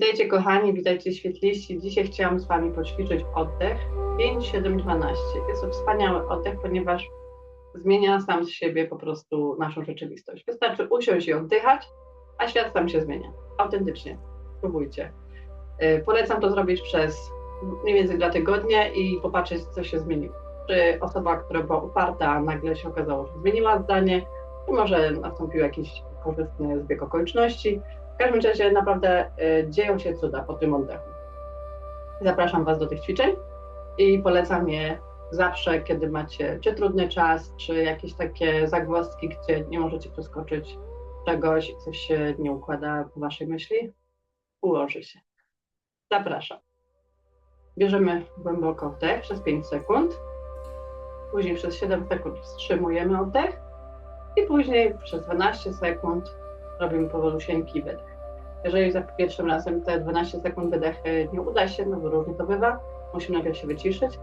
Witajcie kochani, witajcie świetliści. Dzisiaj chciałam z Wami poćwiczyć oddech 5, 7, 12. Jest to wspaniały oddech, ponieważ zmienia sam z siebie po prostu naszą rzeczywistość. Wystarczy usiąść i oddychać, a świat sam się zmienia. Autentycznie. Spróbujcie. Yy, Polecam to zrobić przez mniej więcej dwa tygodnie i popatrzeć, co się zmieniło. Czy osoba, która była uparta, nagle się okazało, że zmieniła zdanie, czy może nastąpił jakiś korzystny zbieg okoliczności. W każdym razie naprawdę y, dzieją się cuda po tym oddechu. Zapraszam Was do tych ćwiczeń i polecam je zawsze, kiedy macie czy trudny czas, czy jakieś takie zagwozdki, gdzie nie możecie przeskoczyć czegoś, coś się nie układa w Waszej myśli, ułoży się. Zapraszam. Bierzemy głęboko wdech przez 5 sekund, później przez 7 sekund wstrzymujemy oddech i później przez 12 sekund robimy powolusieńki wydech. Jeżeli za pierwszym razem te 12 sekund wydech nie uda się, no bo różnie to bywa, musimy najpierw się wyciszyć,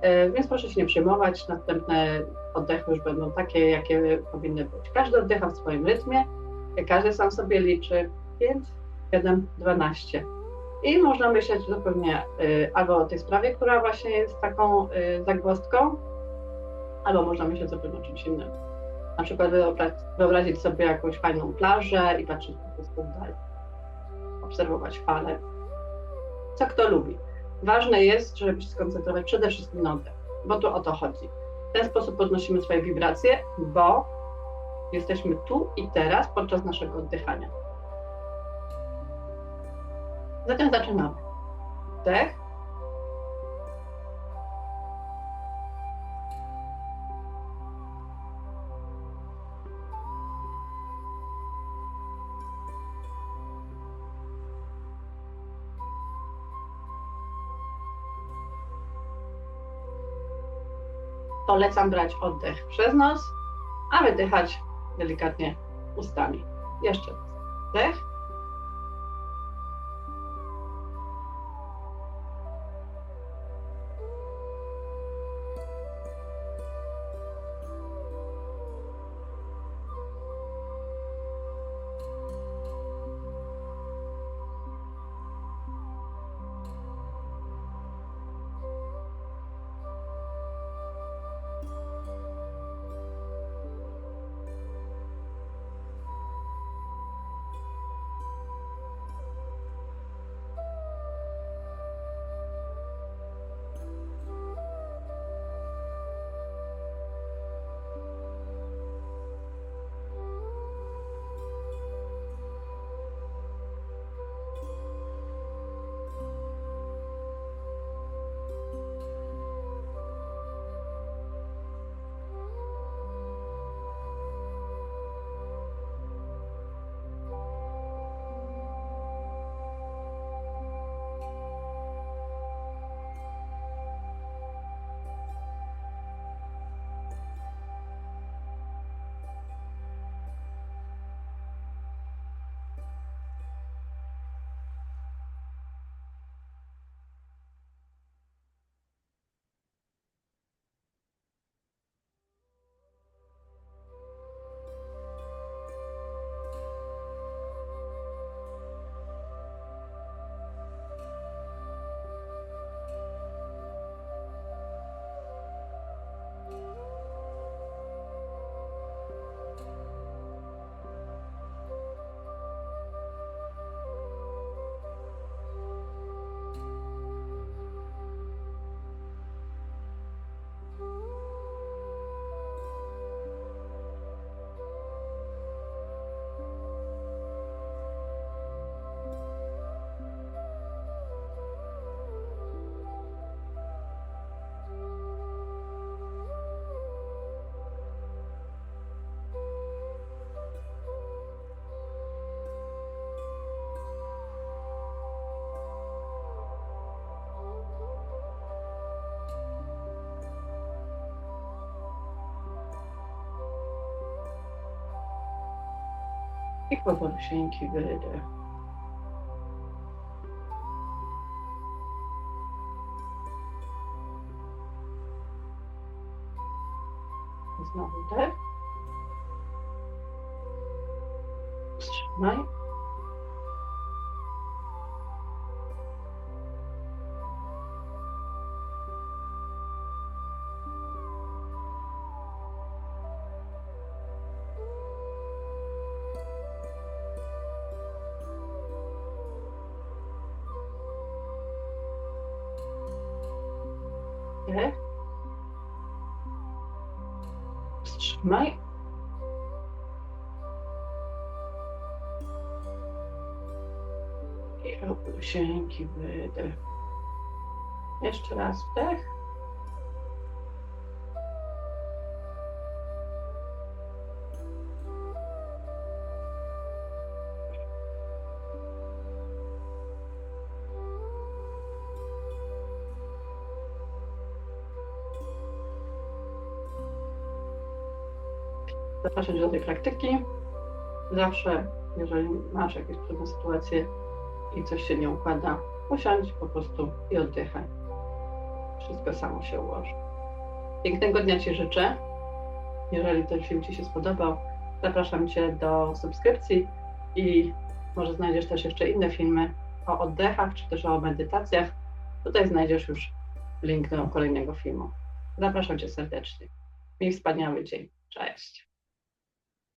E, więc proszę się nie przejmować, następne oddechy już będą takie, jakie powinny być. Każdy oddycha w swoim rytmie, każdy sam sobie liczy 5, 7, 12. I można myśleć zupełnie y, albo o tej sprawie, która właśnie jest taką y, zagwozdką, albo można myśleć zupełnie o czymś innym. Na przykład wyobrazić, sobie jakąś fajną plażę i patrzeć po prostu w dal. Obserwować fale. Co kto lubi. Ważne jest, żeby się skoncentrować przede wszystkim na oddech, bo tu o to chodzi. W ten sposób podnosimy swoje wibracje, bo jesteśmy tu i teraz podczas naszego oddychania. Zatem zaczynamy. Wdech. Polecam brać oddech przez nos, a wydychać delikatnie ustami. Jeszcze raz. Wdech. I powolusieńki wydech. Znowu wdech. Wstrzymaj. Wdech. Wstrzymaj. I opusienki wydech. Jeszcze raz wdech. Zapraszam Cię do tej praktyki. Zawsze, jeżeli masz jakieś trudne sytuacje i coś się nie układa, usiądź po prostu i oddychaj. Wszystko samo się ułoży. Pięknego dnia Ci życzę. Jeżeli ten film Ci się spodobał, zapraszam Cię do subskrypcji i może znajdziesz też jeszcze inne filmy o oddechach, czy też o medytacjach. Tutaj znajdziesz już link do kolejnego filmu. Zapraszam Cię serdecznie. Miej wspaniały dzień. Cześć.